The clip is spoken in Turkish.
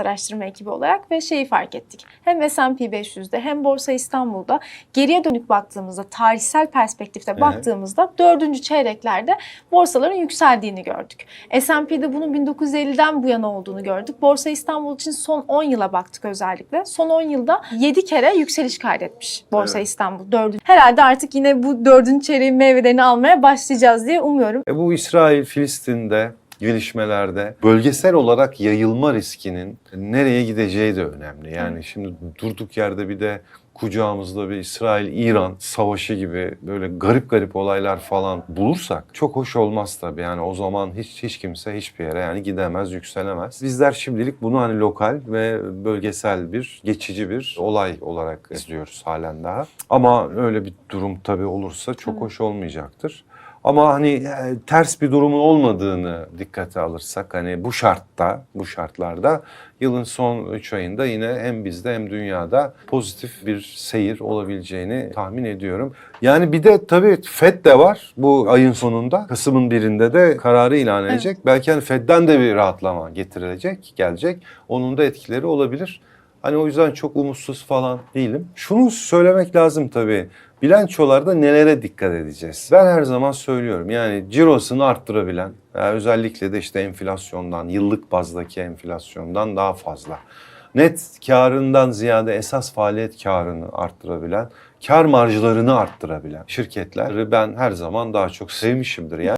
araştırma ekibi olarak ve şeyi fark ettik. Hem S&P 500'de hem Borsa İstanbul'da geriye dönük baktığımızda, tarihsel perspektifte Evet. baktığımızda dördüncü çeyreklerde borsaların yükseldiğini gördük. S&P'de bunun 1950'den bu yana olduğunu gördük. Borsa İstanbul için son 10 yıla baktık özellikle. Son 10 yılda 7 kere yükseliş kaydetmiş Borsa Evet. İstanbul. Dördüncü. Herhalde artık yine bu dördüncü çeyreğin meyvelerini almaya başlayacağız diye umuyorum. E bu İsrail, Filistin'de gelişmelerde bölgesel olarak yayılma riskinin nereye gideceği de önemli. Yani şimdi durduk yerde bir de kucağımızda bir İsrail-İran savaşı gibi böyle garip garip olaylar falan bulursak çok hoş olmaz tabii. Yani o zaman hiç hiç kimse hiçbir yere yani gidemez, yükselemez. Bizler şimdilik bunu hani lokal ve bölgesel bir geçici bir olay olarak izliyoruz halen daha. Ama öyle bir durum tabii olursa çok hoş olmayacaktır. Ama hani e, ters bir durumun olmadığını dikkate alırsak hani bu şartta, bu şartlarda yılın son 3 ayında yine hem bizde hem dünyada pozitif bir seyir olabileceğini tahmin ediyorum. Yani bir de tabii FED de var bu ayın sonunda. Kasım'ın birinde de kararı ilan edecek. Belki hani FED'den de bir rahatlama getirilecek, gelecek. Onun da etkileri olabilir. Hani o yüzden çok umutsuz falan değilim. Şunu söylemek lazım tabii. Bilançolarda nelere dikkat edeceğiz? Ben her zaman söylüyorum yani cirosunu arttırabilen, yani özellikle de işte enflasyondan, yıllık bazdaki enflasyondan daha fazla. Net karından ziyade esas faaliyet karını arttırabilen, kar marjlarını arttırabilen şirketleri ben her zaman daha çok sevmişimdir. Yani